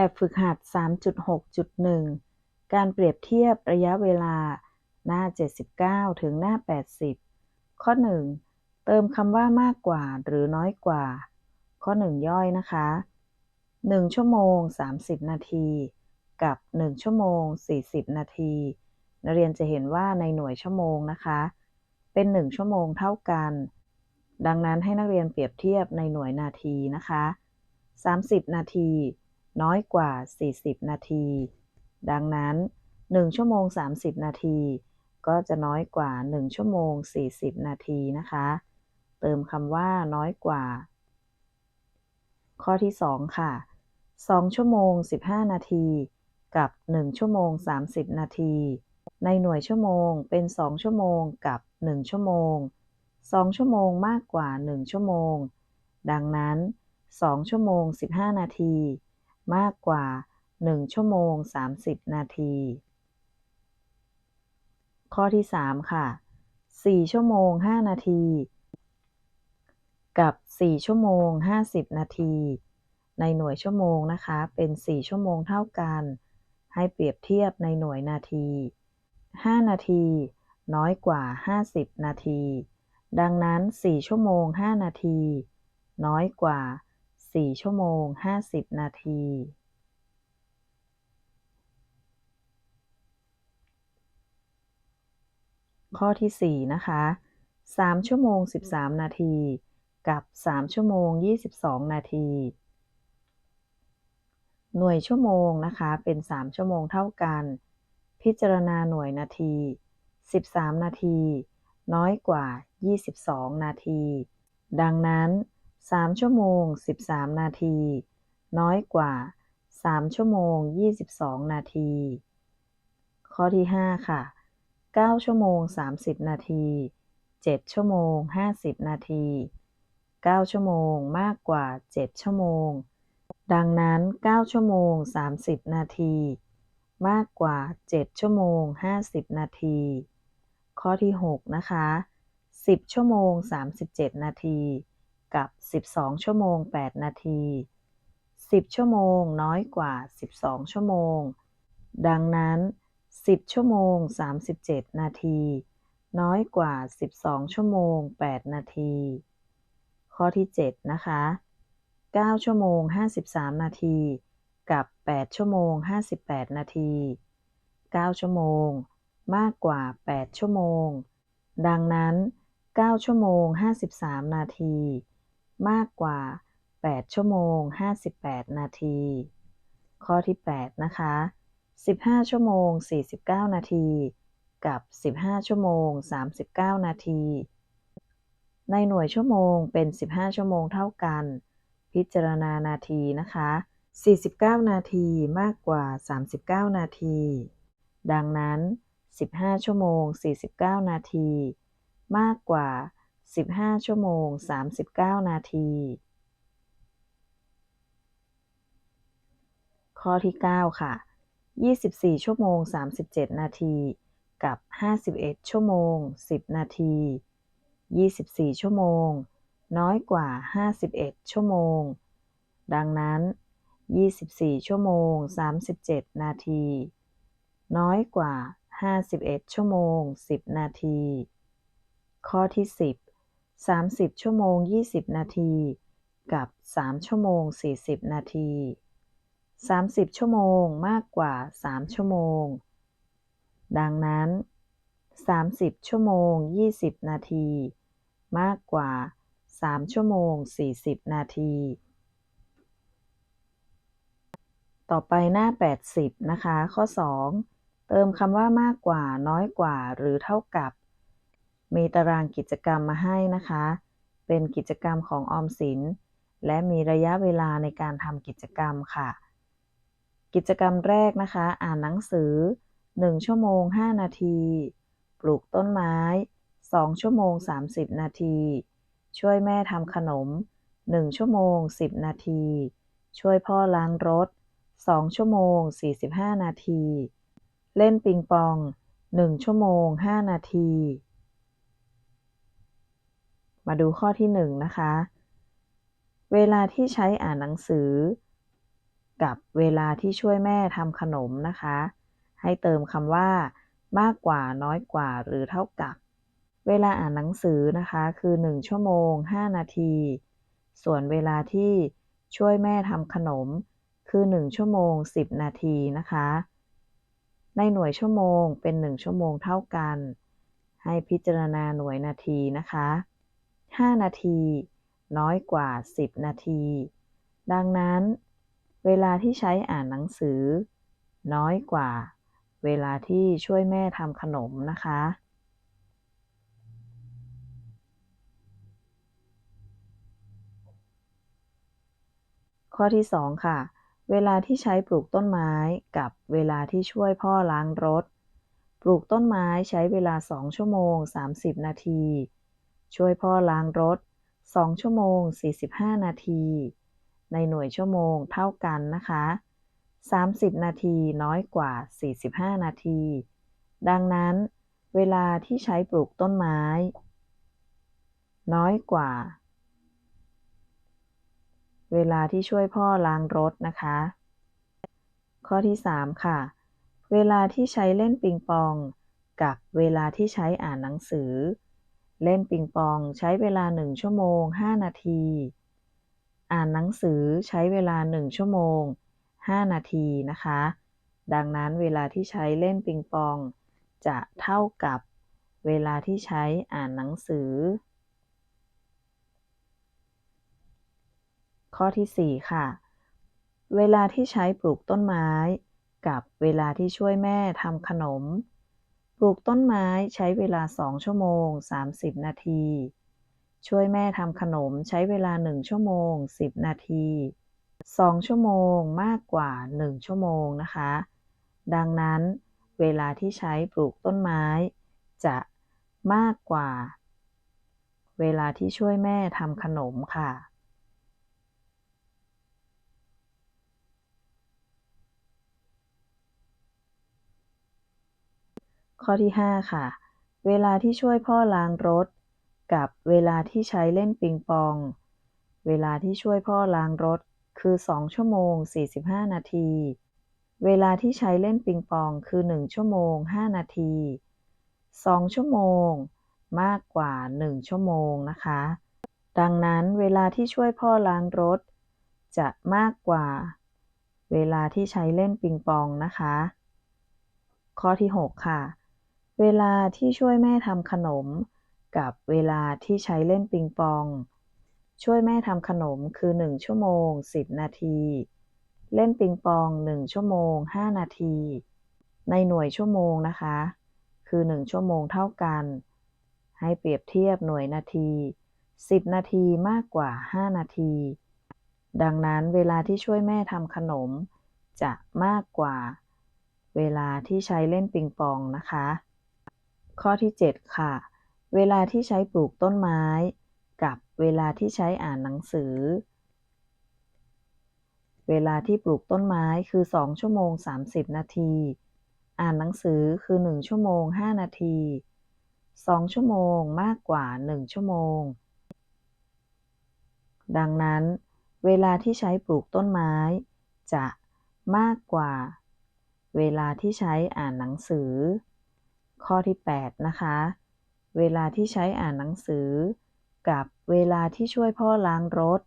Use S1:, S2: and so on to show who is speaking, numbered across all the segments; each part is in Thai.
S1: แบบฝึกหัด 3.6.1 การเปรียบเทียบระยะเวลา หน้า 79 ถึงหน้า 80 ข้อ 1 เติมคำว่ามากกว่าหรือน้อยกว่า ข้อ 1 ย่อยนะคะ 1 ชั่วโมง 30 นาที กับ 1 ชั่วโมง 40 นาที นักเรียนจะเห็นว่าในหน่วยชั่วโมงนะคะ เป็น 1 ชั่วโมงเท่ากัน ดังนั้นให้นักเรียนเปรียบเทียบในหน่วยนาทีนะคะ 30 นาที น้อยกว่า 40 นาที ดังนั้น 1 ชั่วโมง 30 นาที ก็จะน้อยกว่า 1 ชั่วโมง 40 นาทีนะคะ เติมคำว่าน้อยกว่า ข้อที่ 2 ค่ะ 2 ชั่วโมง 15 นาที กับ 1 ชั่วโมง 30 นาที ในหน่วยชั่วโมงเป็น 2 ชั่วโมงกับ 1 ชั่วโมง 2 ชั่วโมงมากกว่า 1 ชั่วโมง ดังนั้น 2 ชั่วโมง 15 นาที มากกว่า 1 ชั่วโมง 30 นาที ข้อที่ 3 ค่ะ 4 ชั่วโมง 5 นาที กับ 4 ชั่วโมง 50 นาที ในหน่วยชั่วโมงนะคะ เป็น 4 ชั่วโมงเท่ากัน ให้เปรียบเทียบในหน่วยนาที 5 นาที น้อยกว่า 50 นาที ดังนั้น 4 ชั่วโมง 5 นาที น้อยกว่า 4ชั่วโมง50นาทีข้อที่ 4 นะคะ 3 ชั่วโมง 13 นาที กับ 3 ชั่วโมง 22 นาที หน่วยชั่วโมงนะคะ เป็น 3 ชั่วโมงเท่ากัน พิจารณาหน่วยนาที 13 นาที น้อยกว่า 22 นาที ดังนั้น 3ชั่วโมง13นาที น้อยกว่า3ชั่วโมง22นาที ข้อที่5ค่ะ9ชั่วโมง30นาที7ชั่วโมง50นาที9ชั่วโมงมากกว่า7ชั่วโมง ดังนั้น9ชั่วโมง30นาที มากกว่า7ชั่วโมง50นาที ข้อที่6นะคะ10ชั่วโมง37นาที กับ 12 ชั่วโมง 8 นาที 10 ชั่วโมงน้อยกว่า 12 ชั่วโมง ดังนั้น 10 ชั่วโมง 37 นาที น้อยกว่า 12 ชั่วโมง 8 นาที ข้อที่ 7 นะคะ 9 ชั่วโมง 53 นาที กับ 8 ชั่วโมง 58 นาที 9 ชั่วโมง มากกว่า 8 ชั่วโมง ดังนั้น 9 ชั่วโมง 53 นาที มากกว่า 8 ชั่วโมง 58 นาที ข้อที่ 8 นะคะ 15 ชั่วโมง 49 นาที กับ 15 ชั่วโมง 39 นาที ในหน่วยชั่วโมงเป็น 15 ชั่วโมงเท่ากัน พิจารณานาทีนะคะ 49 นาทีมากกว่า 39 นาที ดังนั้น 15 ชั่วโมง 49 นาที มากกว่า 15 ชั่วโมง 39 นาที ข้อที่ 9 ค่ะ 24 ชั่วโมง 37 นาที กับ 51 ชั่วโมง 10 นาที 24 ชั่วโมง น้อยกว่า 51 ชั่วโมง ดังนั้น 24 ชั่วโมง 37 นาที น้อยกว่า 51 ชั่วโมง 10 นาที ข้อที่ 10 30 ชั่วโมง 20 นาที กับ 3 ชั่วโมง 40 นาที 30 ชั่วโมงมากกว่า 3 ชั่วโมง ดังนั้น 30 ชั่วโมง 20 นาที มากกว่า 3 ชั่วโมง 40 นาที ต่อไปหน้า 80 นะคะ ข้อ 2 เติมคำว่ามากกว่าน้อยกว่าหรือเท่ากับ มีตารางกิจกรรมมาให้นะคะ เป็นกิจกรรมของออมสิน และมีระยะเวลาในการทำกิจกรรมค่ะ กิจกรรมแรกนะคะ อ่านหนังสือ 1 ชั่วโมง 5 นาที ปลูกต้นไม้ 2 ชั่วโมง 30 นาที ช่วยแม่ทำขนม 1 ชั่วโมง 10 นาที ช่วยพ่อล้างรถ 2 ชั่วโมง 45 นาที เล่นปิงปอง 1 ชั่วโมง 5 นาที มาดูข้อที่1นนะคะ เวลาที่ใช้อ่านหนังสือ กับเวลาที่ช่วยแม่ทำขนมนะคะ ให้เติมคำว่ามากกว่าน้อยกว่าหรือเท่ากับ เวลาอ่านหนังสือนะคะคือ 1 ชั่วโมง 5 นาที ส่วนเวลาที่ช่วยแม่ทำขนมคือ 1 ชั่วโมง 10 นาทีนะคะ ในหน่วยชั่วโมงเป็น 1 ชั่วโมงเท่ากัน ให้พิจารณาหน่วยนาทีนะคะ 5 นาที น้อยกว่า 10 นาที ดังนั้น เวลาที่ใช้อ่านหนังสือ น้อยกว่า เวลาที่ช่วยแม่ทำขนมนะคะ ข้อที่ 2 ค่ะ เวลาที่ใช้ปลูกต้นไม้กับเวลาที่ช่วยพ่อล้างรถ ปลูกต้นไม้ใช้เวลา 2 ชั่วโมง 30 นาที ช่วยพ่อล้างรถ 2 ชั่วโมง 45 นาที ในหน่วยชั่วโมงเท่ากันนะคะ 30 นาทีน้อยกว่า 45 นาที ดังนั้น เวลาที่ใช้ปลูกต้นไม้ น้อยกว่า เวลาที่ช่วยพ่อล้างรถนะคะ ข้อที่ 3 ค่ะ เวลาที่ใช้เล่นปิงปอง กับเวลาที่ใช้อ่านหนังสือ เล่นปิงปองใช้เวลา1ชั่วโมง5นาที อ่านหนังสือใช้เวลา1ชั่วโมง5นาทีนะคะ ดังนั้นเวลาที่ใช้เล่นปิงปอง จะเท่ากับเวลาที่ใช้อ่านหนังสือ ข้อที่ 4 ค่ะ เวลาที่ใช้ปลูกต้นไม้ กับเวลาที่ช่วยแม่ทำขนม ปลูกต้นไม้ใช้เวลา 2 ชั่วโมง 30 นาที ช่วยแม่ทำขนมใช้เวลา 1 ชั่วโมง 10 นาที 2 ชั่วโมงมากกว่า 1 ชั่วโมงนะคะ ดังนั้นเวลาที่ใช้ปลูกต้นไม้ จะมากกว่า เวลาที่ช่วยแม่ทำขนมค่ะ ข้อที่ 5 ค่ะ เวลาที่ช่วยพ่อล้างรถ กับเวลาที่ใช้เล่นปิงปอง เวลาที่ช่วยพ่อล้างรถคือ 2 ชั่วโมง 45 นาที เวลาที่ใช้เล่นปิงปองคือ 1 ชั่วโมง 5 นาที 2 ชั่วโมง มากกว่า 1 ชั่วโมงนะคะ ดังนั้นเวลาที่ช่วยพ่อล้างรถ จะมากกว่า เวลาที่ใช้เล่นปิงปองนะคะ ข้อที่ 6 ค่ะ เวลาที่ช่วยแม่ทำขนม กับเวลาที่ใช้เล่นปิงปอง ช่วยแม่ทำขนมคือ 1 ชั่วโมง 10 นาที เล่นปิงปอง 1 ชั่วโมง 5 นาที ในหน่วยชั่วโมงนะคะ คือ 1 ชั่วโมงเท่ากัน ให้เปรียบเทียบหน่วยนาที 10 นาทีมากกว่า 5 นาที ดังนั้นเวลาที่ช่วยแม่ทำขนม จะมากกว่า เวลาที่ใช้เล่นปิงปองนะคะ ข้อที่ 7 ค่ะ เวลาที่ใช้ปลูกต้นไม้ กับเวลาที่ใช้อ่านหนังสือ เวลาที่ปลูกต้นไม้คือ 2 ชั่วโมง 30 นาที อ่านหนังสือคือ 1 ชั่วโมง 5 นาที 2 ชั่วโมงมากกว่า 1 ชั่วโมง ดังนั้น เวลาที่ใช้ปลูกต้นไม้ จะมากกว่า เวลาที่ใช้อ่านหนังสือ ข้อที่ 8 นะคะ เวลาที่ใช้อ่านหนังสือ กับเวลาที่ช่วยพ่อล้างรถ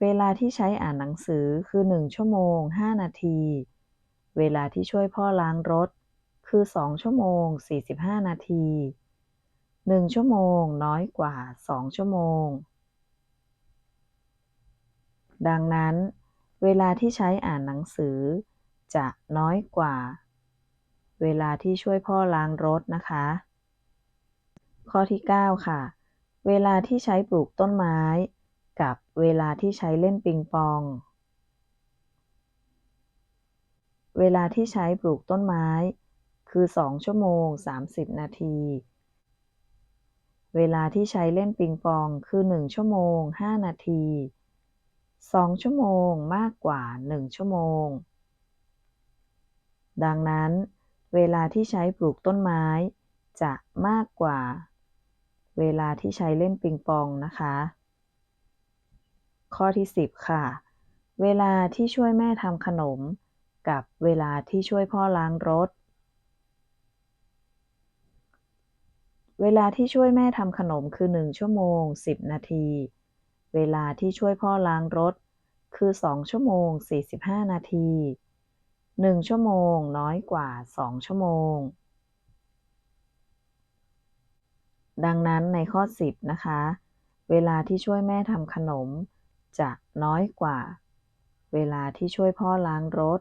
S1: เวลาที่ใช้อ่านหนังสือคือ 1 ชั่วโมง 5 นาที เวลาที่ช่วยพ่อล้างรถ คือ 2 ชั่วโมง 45 นาที 1 ชั่วโมงน้อยกว่า 2 ชั่วโมง ดังนั้น เวลาที่ใช้อ่านหนังสือ จะน้อยกว่า เวลาที่ช่วยพ่อล้างรถนะคะ ข้อที่ 9 ค่ะ เวลาที่ใช้ปลูกต้นไม้ กับเวลาที่ใช้เล่นปิงปอง เวลาที่ใช้ปลูกต้นไม้ คือ 2 ชั่วโมง 30 นาทีเวลาที่ใช้เล่นปิงปองคือ 1 ชั่วโมง 5 นาที 2 ชั่วโมงมากกว่า 1 ชั่วโมง ดังนั้น เวลาที่ใช้ปลูกต้นไม้ จะมากกว่า เวลาที่ใช้เล่นปิงปองนะคะ ข้อที่ 10 ค่ะ เวลาที่ช่วยแม่ทำขนม กับเวลาที่ช่วยพ่อล้างรถ เวลาที่ช่วยแม่ทำขนมคือ 1 ชั่วโมง 10 นาที เวลาที่ช่วยพ่อล้างรถคือ 2 ชั่วโมง 45 นาที 1 ชั่วโมง น้อยกว่า 2 ชั่วโมง ดังนั้นในข้อ 10 นะคะ เวลาที่ช่วยแม่ทำขนม จะน้อยกว่า เวลาที่ช่วยพ่อล้างรถ